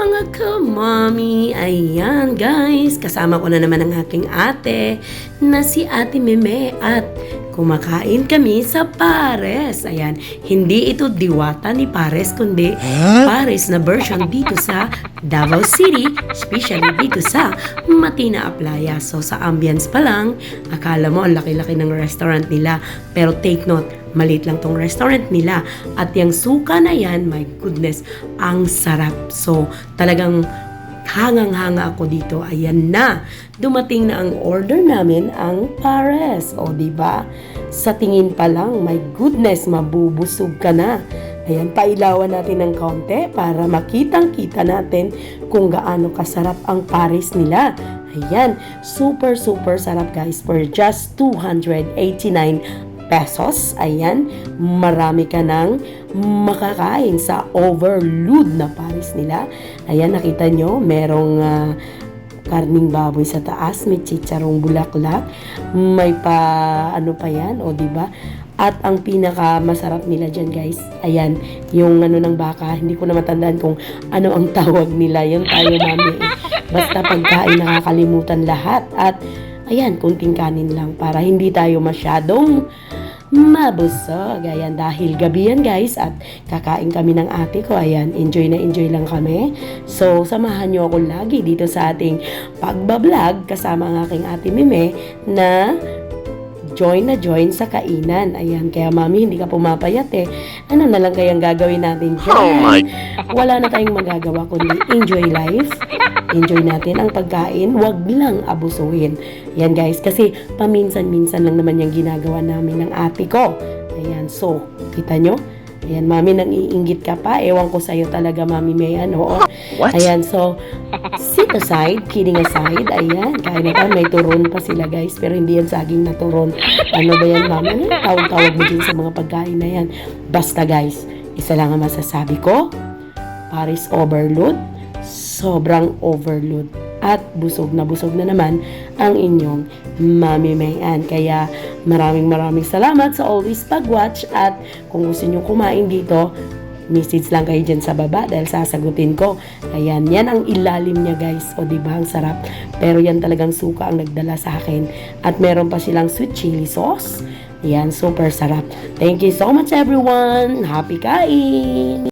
mga kamami! Ayan guys, kasama ko na naman ang aking ate na si Ate Meme at kumakain kami sa Pares. Ayan, hindi ito diwata ni Pares kundi Pares na version dito sa Davao City, especially dito sa Matina Aplaya. So sa ambience pa lang, akala mo ang laki-laki ng restaurant nila. Pero take note, maliit lang tong restaurant nila. At yung suka na yan, my goodness, ang sarap. So talagang hangang-hanga ako dito. Ayan na. Dumating na ang order namin, ang pares. O, di ba? Sa tingin pa lang, my goodness, mabubusog ka na. Ayan, pailawan natin ng kaunti para makitang-kita natin kung gaano kasarap ang pares nila. Ayan, super super sarap guys for just 289 pesos. Ayan, marami ka nang makakain sa overload na pares nila. Ayan, nakita nyo, merong ah, karning baboy sa taas, may chicharong bulaklak, may pa, ano pa yan, o di ba? At ang pinaka masarap nila dyan guys, ayan, yung ano ng baka, hindi ko na matandaan kung ano ang tawag nila, yung tayo mami. eh. Basta pagkain nakakalimutan lahat. At ayan, kunting kanin lang para hindi tayo masyadong mabusog. Ayan, dahil gabi yan guys at kakain kami ng ate ko. Ayan, enjoy na enjoy lang kami. So, samahan nyo ako lagi dito sa ating pagbablog kasama ang aking ate Mime na join na join sa kainan. Ayan, kaya mami, hindi ka pumapayat eh. Ano na lang kayang gagawin natin dyan? Oh my Wala na tayong magagawa kundi enjoy life. Enjoy natin ang pagkain. Huwag lang abusuhin. Yan guys, kasi paminsan-minsan lang naman yung ginagawa namin ng ate ko. Ayan, so, kita nyo? Ayan, mami, nang iinggit ka pa. Ewan ko sa'yo talaga, mami, may ano. Oo. What? Ayan, so, sit aside, kidding aside. Ayan, kain na tayo. May turon pa sila, guys. Pero hindi yan saging na turon. Ano ba yan, mami? Ano tawag-tawag mo din sa mga pagkain na yan? Basta, guys, isa lang ang masasabi ko. Paris overload, sobrang overload. At busog na busog na naman ang inyong Mami Mayan. Kaya maraming maraming salamat sa always pag-watch at kung gusto nyo kumain dito, message lang kayo dyan sa baba dahil sasagutin ko. Ayan, yan ang ilalim niya guys. O diba, ang sarap. Pero yan talagang suka ang nagdala sa akin. At meron pa silang sweet chili sauce. Yan, super sarap. Thank you so much everyone. Happy kain!